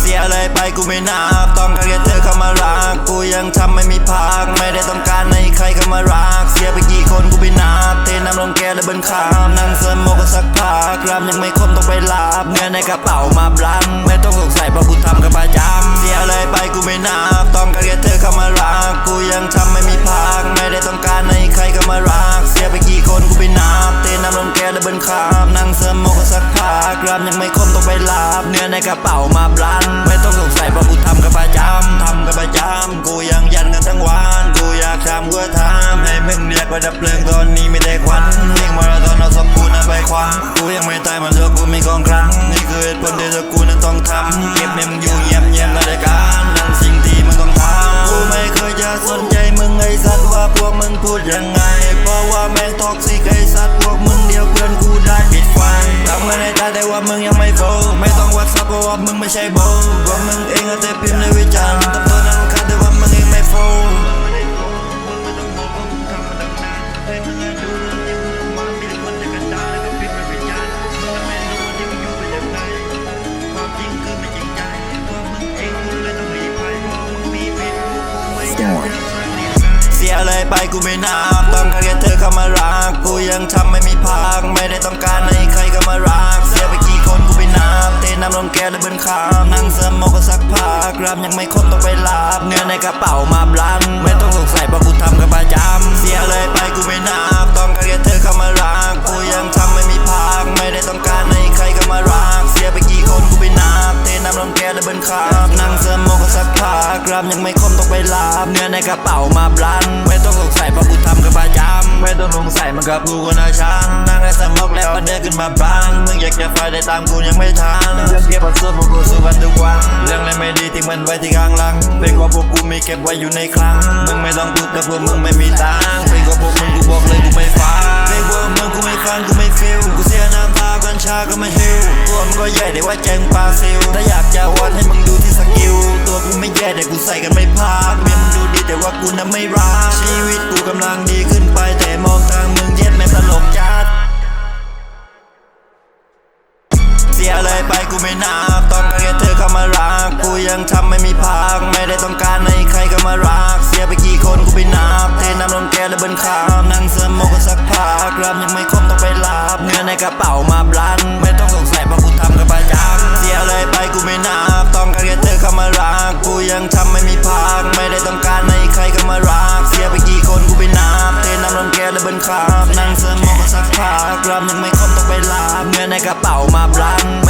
เสียอะไรไปกูไม่นับต้องการแค่เธอเข้ามารัก กูยังทำไม่มีพัก ไม่ได้ต้องการให้ใครเข้ามารัก เสียไปกี่คนกูไม่นับ เทน้ำลงแก้วแล้วเบิ้ลขามนั่งเสริมโมกก็สักพักรำยังไม่คมต้องไปลาบเงินในกระเป๋ามาบลันไม่ต้องสงสัยเพราะกูทำกันประจำเสียอะไรไปกูไม่นับ ต้องการแค่เธอเข้ามารัก กูยังทำไม่มีพัก ไม่ได้ต้องการให้ใครเข้ามารัก เสียไปกี่คนกูไม่นับ เทน้ำลงแก้วแล้วเบิ้ลขามนั่งเสริมโมกก็สัก กรำยังไม่คมต้องไปลาบ เนื้อในกระเป๋ามาบลัน ไม่ต้องสงสัยเพราะกูทำกับประจำทำกับประจำกูยังยันกันทั้งวัน กูอยากทำกูทำให้มึงเรียกว่าดับเพลิงตอนนี้ไม่ได้ควันวิ่งมาราธอนเอาสมบูรณ์ไปควันกูยังไม่ตายมันเถอก ไม่ใช่โบพวกมึงเองก็แต่พิมพ์ในวิจารณ์ทำตัวนั้นคาดแต่ว่ามึงเองไม่โฟเสียอะไรไปกูไม่นับต้องการแค่เธอเข้ามารัก กูยังทำไม่มีพักไม่ได้ต้องการ แก้วแล้วเบิลขามนั่งเสริมโมก็สักพักรำยังไม่ครบต้องไปลาบเงินในกระเป๋ามาบลันไม่ต้องสงสัยเพราะกูทำกันประจำเสียอะไรไปกูไม่นับต้องการแค่เธอเข้ามารักกูยังทำไม่มีพักไม่ได้ต้องการให้ใครเข้ามารักเสียไปกี่คนกูไม่นับเทน้ำลงแก้วแล้วเบิลขามนั่งเสริมโมก็สักพักรำยังไม่ครบต้องไปลาบเงินในกระเป๋ามาบลันไม่ต้องสงสัยเพราะกูทำกันประจำไม่ต้องสงสัยมันกับกูคนละชั้นนั่งน กแล้วเดินขึ้นมาบ้านมึงอยากจะไฟได้ตามกูยังไม่ทันเรื่องเก็บบัตรสู้พวกกูสู้กันทุกวันเรื่องอะไรไม่ดีทิ้งมันไว้ที่ข้างหลังเป็นกว่าพวกกูมีเก็บไว้อยู่ในคลังมึงไม่ต้องพูดกับพวกมึงไม่มีตังเป็นกว่าพวกมึงกูบอกเลยกูไม่ฟังเป็นกว่ามึงกูไม่ฟังกูไม่ฟิลกูเสียน้ำตากัญชาก็ไม่หิวตัวมึงก็ใหญ่แต่ว่าแจงปลาซิลถ้าอยากจะวัดให้มึงดูที่สกิลตัวกูไม่แย่แต่กูใส่กันไม่พักเมียมึงดูดีแต่ว่ากูน่ะไม่รักชีวิตกูกำลังดีขึ้นไปแต่มองทางมึงเย็ดแม่ตลกจัด กูไม่นับต้องการแค่เธอเข้ามารัก กูยังทำไม่มีพัก ไม่ได้ต้องการให้ใครเข้ามารัก เสียไปกี่คนกูไม่นับ เทน้ำลงแก้วแล้วเบิ้ลขามนั่งเสริมโมกก็สักพักรำยังไม่ครบต้องไปลาบเงินในกระเป๋ามาบลัน ไม่ต้องสงสัยเพราะกูทำกันประจำเสียอะไรไปกูไม่นับต้องการแค่เธอเข้ามารัก กูยังทำไม่มีพัก ไม่ได้ต้องการให้ใครเข้ามารัก เสียไปกี่คนกูไม่นับ เทน้ำลงแก้วแล้วเบิ้ลขามนั่งเสริมโมกก็สักพักรำยังไม่ครบต้องไปลาบเงินในกระเป๋ามาบลัน